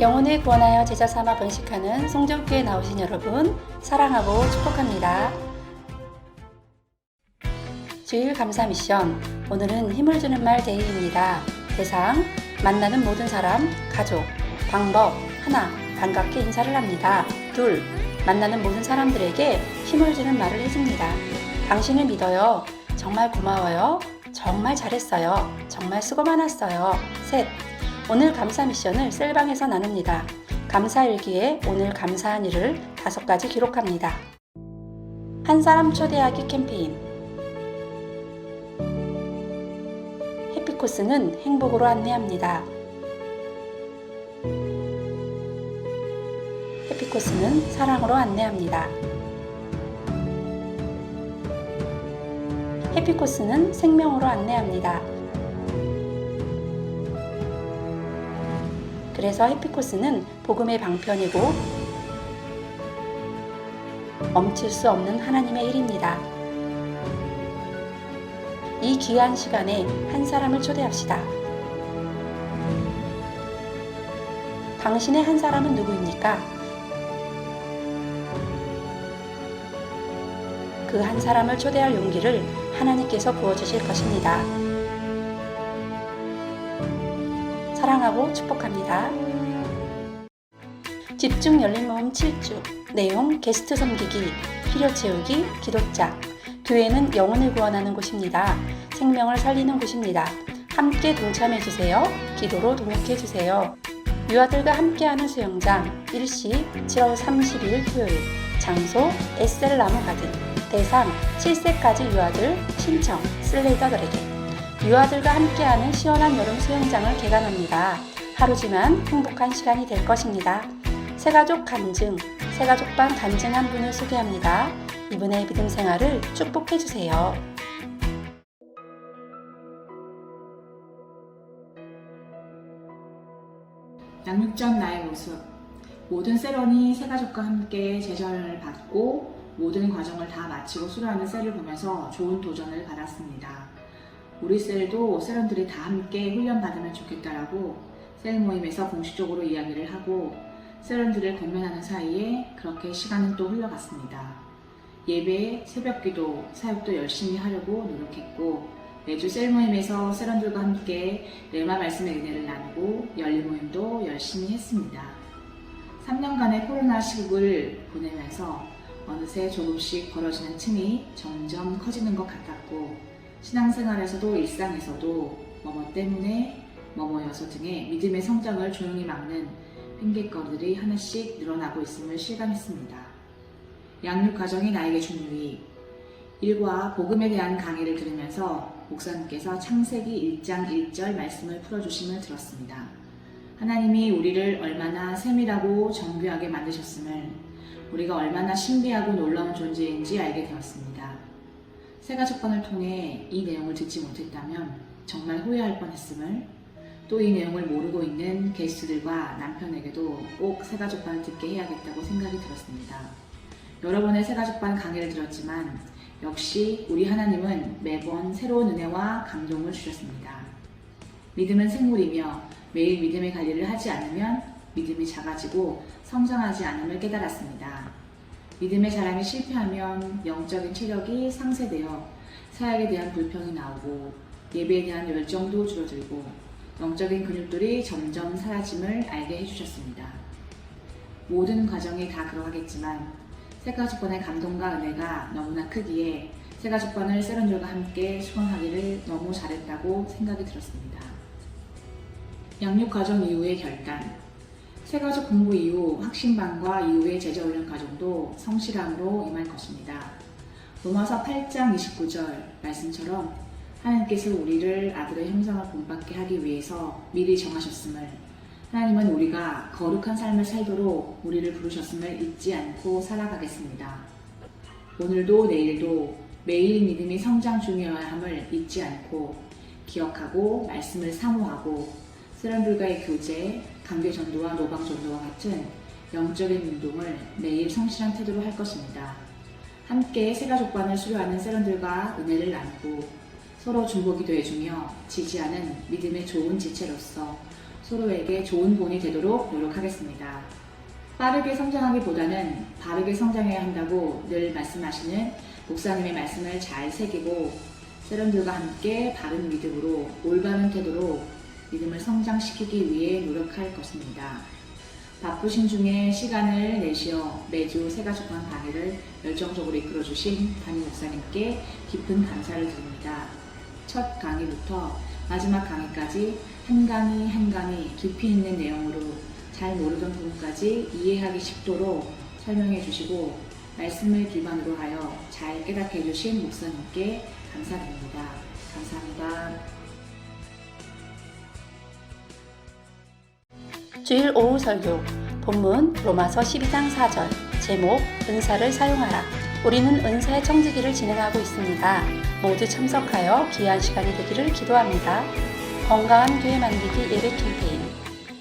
영혼을 구원하여 제자 삼아 번식하는 성전교회 나오신 여러분 사랑하고 축복합니다. 주일 감사 미션 오늘은 힘을 주는 말 데이입니다. 대상 만나는 모든 사람 가족 방법 하나 반갑게 인사를 합니다. 둘 만나는 모든 사람들에게 힘을 주는 말을 해줍니다. 당신을 믿어요. 정말 고마워요. 정말 잘했어요. 정말 수고 많았어요. 셋 오늘 감사 미션을 셀방에서 나눕니다. 감사 일기에 오늘 감사한 일을 다섯 가지 기록합니다. 한 사람 초대하기 캠페인 해피코스는 행복으로 안내합니다. 해피코스는 사랑으로 안내합니다. 해피코스는 생명으로 안내합니다. 그래서 해피코스는 복음의 방편이고 멈출 수 없는 하나님의 일입니다. 이 귀한 시간에 한 사람을 초대합시다. 당신의 한 사람은 누구입니까? 그한 사람을 초대할 용기를 하나님께서 부어주실 것입니다. 사랑하고 축복합니다. 집중 열린 모임 7주 내용 게스트 섬기기 필요 채우기 기독자 교회는 영혼을 구원하는 곳입니다. 생명을 살리는 곳입니다. 함께 동참해 주세요. 기도로 동역해 주세요. 유아들과 함께하는 수영장 일시 7월 30일 토요일 장소 에셀 나무 가든 대상 7세까지 유아들 신청 슬레이더들에게 유아들과 함께하는 시원한 여름 수영장을 개관합니다. 하루지만 행복한 시간이 될 것입니다. 새가족 간증, 새가족반 간증 한 분을 소개합니다. 이분의 믿음 생활을 축복해 주세요. 양육전 나의 모습. 모든 세런이 새가족과 함께 제자를 받고 모든 과정을 다 마치고 수료하는 셀을 보면서 좋은 도전을 받았습니다. 우리 셀도 세런들이 다 함께 훈련받으면 좋겠다라고 셀 모임에서 공식적으로 이야기를 하고 세런들을 건면하는 사이에 그렇게 시간은 또 흘러갔습니다. 예배, 새벽기도, 사역도 열심히 하려고 노력했고 매주 셀 모임에서 세런들과 함께 레마 말씀의 은혜를 나누고 열린 모임도 열심히 했습니다. 3년간의 코로나 시국을 보내면서 어느새 조금씩 벌어지는 틈이 점점 커지는 것 같았고 신앙생활에서도 일상에서도 뭐뭐 때문에 뭐뭐여서 등의 믿음의 성장을 조용히 막는 핑계거리들이 하나씩 늘어나고 있음을 실감했습니다. 양육 과정이 나에게 중요히 일과 복음에 대한 강의를 들으면서 목사님께서 창세기 1장 1절 말씀을 풀어주심을 들었습니다. 하나님이 우리를 얼마나 세밀하고 정교하게 만드셨음을 우리가 얼마나 신비하고 놀라운 존재인지 알게 되었습니다. 새가족반을 통해 이 내용을 듣지 못했다면 정말 후회할 뻔했음을 또 이 내용을 모르고 있는 게스트들과 남편에게도 꼭 새가족반을 듣게 해야겠다고 생각이 들었습니다. 여러 번의 새가족반 강의를 들었지만 역시 우리 하나님은 매번 새로운 은혜와 감동을 주셨습니다. 믿음은 생물이며 매일 믿음의 관리를 하지 않으면 믿음이 작아지고 성장하지 않음을 깨달았습니다. 믿음의 자랑이 실패하면 영적인 체력이 상쇄되어 사역에 대한 불평이 나오고 예배에 대한 열정도 줄어들고 영적인 근육들이 점점 사라짐을 알게 해주셨습니다. 모든 과정이 다 그러하겠지만 새가족반의 감동과 은혜가 너무나 크기에 새가족반을 세런들과 함께 수강하기를 너무 잘했다고 생각이 들었습니다. 양육 과정 이후의 결단 새가족 공부 이후 확신반과 이후의 제자훈련 과정도 성실함으로 임할 것입니다. 로마서 8장 29절 말씀처럼 하나님께서 우리를 아들의 형상을 본받게 하기 위해서 미리 정하셨음을 하나님은 우리가 거룩한 삶을 살도록 우리를 부르셨음을 잊지 않고 살아가겠습니다. 오늘도 내일도 매일 믿음이 성장 중이어야 함을 잊지 않고 기억하고 말씀을 사모하고 사람들과의 교제, 관계 전도와 노방 전도와 같은 영적인 운동을 매일 성실한 태도로 할 것입니다. 함께 새가족반을 수료하는 세런들과 은혜를 나누고 서로 중보기도해 주며 지지하는 믿음의 좋은 지체로서 서로에게 좋은 본이 되도록 노력하겠습니다. 빠르게 성장하기보다는 바르게 성장해야 한다고 늘 말씀하시는 목사님의 말씀을 잘 새기고 세련들과 함께 바른 믿음으로 올바른 태도로 믿음을 성장시키기 위해 노력할 것입니다. 바쁘신 중에 시간을 내시어 매주 새가족관 강의를 열정적으로 이끌어 주신 담임 목사님께 깊은 감사를 드립니다. 첫 강의부터 마지막 강의까지 한 강의 한 강의 깊이 있는 내용으로 잘 모르던 부분까지 이해하기 쉽도록 설명해 주시고 말씀을 기반으로 하여 잘 깨닫게 해주신 목사님께 감사드립니다. 감사합니다. 주일 오후 설교 본문 로마서 12장 4절 제목 은사를 사용하라 우리는 은사의 청지기를 진행하고 있습니다. 모두 참석하여 귀한 시간이 되기를 기도합니다. 건강한 교회 만들기 예배 캠페인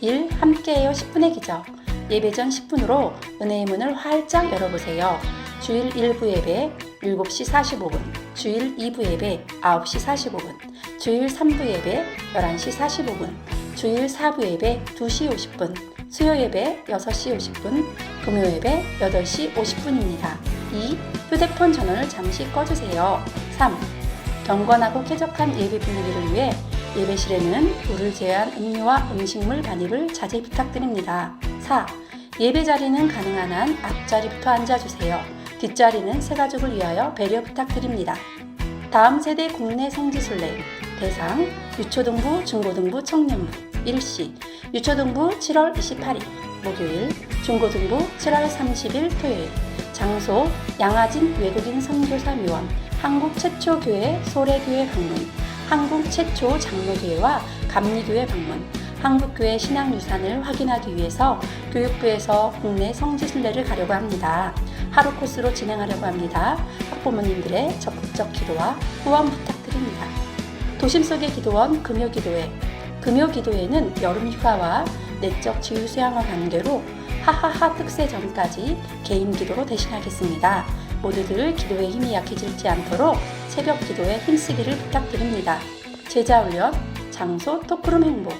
1. 함께해요 10분의 기적 예배 전 10분으로 은혜의 문을 활짝 열어보세요. 주일 1부 예배 7시 45분 주일 2부 예배 9시 45분 주일 3부 예배 11시 45분 주일 4부 예배 2시 50분, 수요 예배 6시 50분, 금요 예배 8시 50분입니다. 2. 휴대폰 전원을 잠시 꺼주세요. 3. 경건하고 쾌적한 예배 분위기를 위해 예배실에는 불을 제한 음료와 음식물 반입을 자제 부탁드립니다. 4. 예배 자리는 가능한 한 앞자리부터 앉아주세요. 뒷자리는 새가족을 위하여 배려 부탁드립니다. 다음 세대 국내 성지순례 대상 유초등부 중고등부 청년부 일시 유초등부 7월 28일 목요일 중고등부 7월 30일 토요일 장소 양아진 외국인 선교사 묘원 한국 최초 교회 소래교회 방문 한국 최초 장로교회와 감리교회 방문 한국교회 신앙유산을 확인하기 위해서 교육부에서 국내 성지순례를 가려고 합니다. 하루 코스로 진행하려고 합니다. 학부모님들의 적극적 기도와 후원 부탁드립니다. 도심 속의 기도원 금요기도회 금요기도회는 여름 휴가와 내적 지유 수양과 관계로 하하하 특세 전까지 개인 기도로 대신하겠습니다. 모두들 기도에 힘이 약해지지 않도록 새벽 기도에 힘쓰기를 부탁드립니다. 제자 훈련, 장소 토크룸 행복,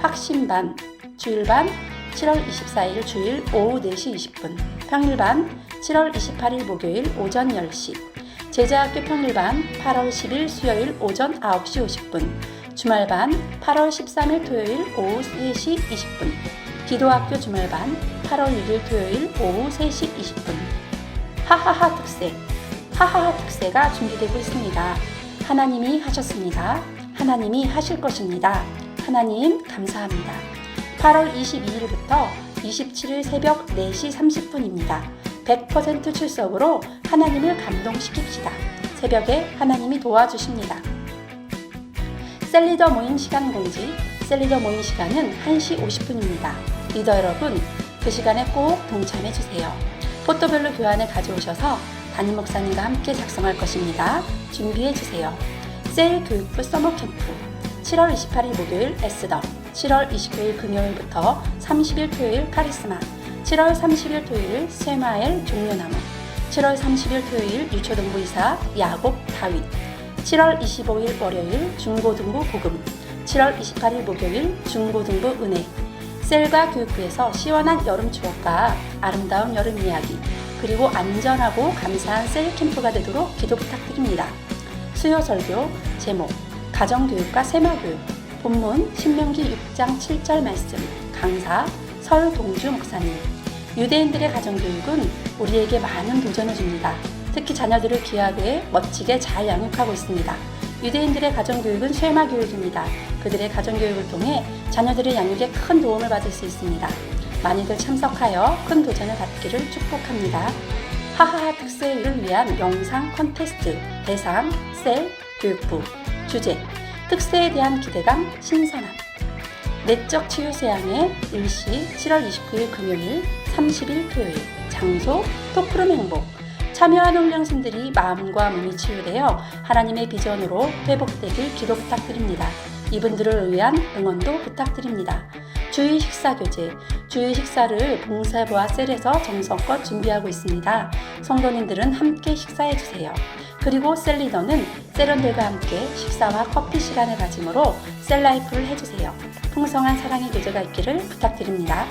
확신반, 주일반 7월 24일 주일 오후 4시 20분, 평일반 7월 28일 목요일 오전 10시, 제자학교 평일반 8월 10일 수요일 오전 9시 50분, 주말반 8월 13일 토요일 오후 3시 20분, 기도학교 주말반 8월 6일 토요일 오후 3시 20분. 하하하 특세, 하하하 특세가 준비되고 있습니다. 하나님이 하셨습니다. 하나님이 하실 것입니다. 하나님 감사합니다. 8월 22일부터 27일 새벽 4시 30분입니다. 100% 출석으로 하나님을 감동시킵시다. 새벽에 하나님이 도와주십니다. 셀리더 모임 시간 공지. 셀리더 모임 시간은 1시 50분입니다. 리더 여러분, 그 시간에 꼭 동참해 주세요. 포토별로 교환을 가져오셔서 담임 목사님과 함께 작성할 것입니다. 준비해 주세요. 셀 교육부 서머 캠프 7월 28일 목요일 에스더 7월 29일 금요일부터 30일 토요일 카리스마 7월 30일 토요일 세마엘 종려나무 7월 30일 토요일 유초등부 이사 야곱 다윗 7월 25일 월요일 중고등부 복음 7월 28일 목요일 중고등부 은혜. 셀과 교육부에서 시원한 여름 추억과 아름다운 여름 이야기 그리고 안전하고 감사한 셀 캠프가 되도록 기도 부탁드립니다. 수요 설교 제목 가정교육과 세마교육. 본문 신명기 6장 7절 말씀 강사 설동주 목사님 유대인들의 가정교육은 우리에게 많은 도전을 줍니다. 특히 자녀들을 귀하게 멋지게 잘 양육하고 있습니다. 유대인들의 가정교육은 쉐마 교육입니다. 그들의 가정교육을 통해 자녀들의 양육에 큰 도움을 받을 수 있습니다. 많이들 참석하여 큰 도전을 갖기를 축복합니다. 하하하 특세를 위한 영상 컨테스트 대상 셀 교육부 주제 특세에 대한 기대감 신선함 내적 치유 세양의 일시 7월 29일 금요일 30일 토요일 장소 토크룸 행복 참여하는 훈련생들이 마음과 몸이 치유되어 하나님의 비전으로 회복되길 기도 부탁드립니다. 이분들을 위한 응원도 부탁드립니다. 주의 식사 교제, 주의 식사를 봉사부와 셀에서 정성껏 준비하고 있습니다. 성도님들은 함께 식사해 주세요. 그리고 셀리더는 세런들과 함께 식사와 커피 시간을 가짐으로 셀라이프를 해주세요. 풍성한 사랑의 계절가 있기를 부탁드립니다.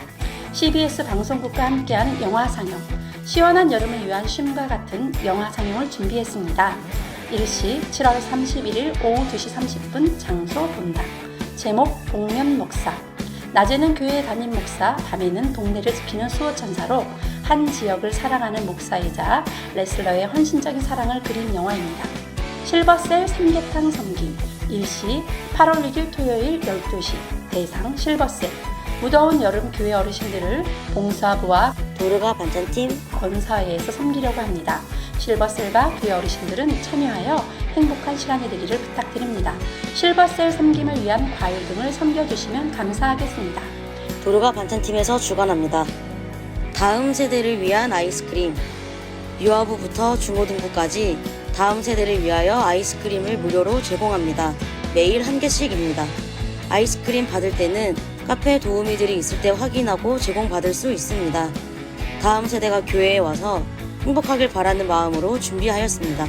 CBS 방송국과 함께한 영화 상영, 시원한 여름을 위한 쉼과 같은 영화 상영을 준비했습니다. 일시 7월 31일 오후 2시 30분 장소 본당 제목 복면 목사. 낮에는 교회 담임 목사, 밤에는 동네를 지키는 수호천사로 한 지역을 사랑하는 목사이자 레슬러의 헌신적인 사랑을 그린 영화입니다. 실버셀 삼계탕 섬김. 일시 8월 6일 토요일 12시. 대상 실버셀 무더운 여름 교회 어르신들을 봉사부와 도르가 반찬팀 권사회에서 섬기려고 합니다. 실버셀과 교회 어르신들은 참여하여 행복한 시간이 되기를 부탁드립니다. 실버셀 섬김을 위한 과일 등을 섬겨주시면 감사하겠습니다. 도르가 반찬팀에서 주관합니다. 다음 세대를 위한 아이스크림 유아부부터 중고등부까지 다음 세대를 위하여 아이스크림을 무료로 제공합니다. 매일 한 개씩입니다. 아이스크림 받을 때는 카페 도우미들이 있을 때 확인하고 제공받을 수 있습니다. 다음 세대가 교회에 와서 행복하길 바라는 마음으로 준비하였습니다.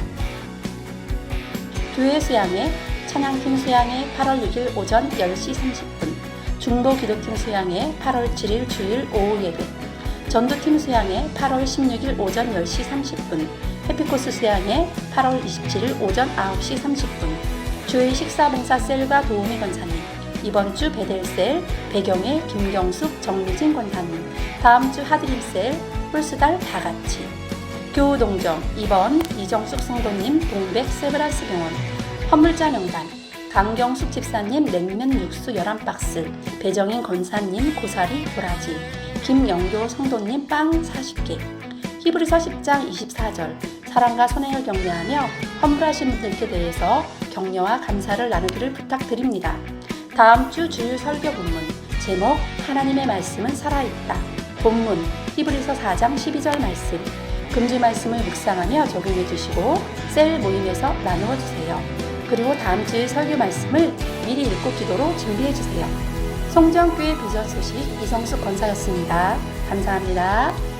교회 수양회, 찬양팀 수양회 8월 6일 오전 10시 30분, 중보 기도팀 수양회 8월 7일 주일 오후 예배, 전도팀 수양회 8월 16일 오전 10시 30분, 해피코스 수양회 8월 27일 오전 9시 30분, 주일 식사 봉사 셀과 도우미 권사님, 이번 주 베델셀, 배경의 김경숙, 정미진 권사님, 다음 주 하드림셀, 뿔수달 다같이, 교우동정 2번 이정숙 성도님 동백 세브란스 병원. 헌물자 명단. 강경숙 집사님 냉면 육수 11박스. 배정인 권사님 고사리 도라지. 김영교 성도님 빵 40개. 히브리서 10장 24절. 사랑과 선행을 격려하며 헌물하신 분들께 대해서 격려와 감사를 나누기를 부탁드립니다. 다음 주 주일 설교 본문 제목 하나님의 말씀은 살아있다 본문 히브리서 4장 12절 말씀 금주 말씀을 묵상하며 적용해 주시고 셀 모임에서 나누어 주세요. 그리고 다음 주의 설교 말씀을 미리 읽고 기도로 준비해 주세요. 송정교회 비전 소식 이성숙 권사였습니다. 감사합니다.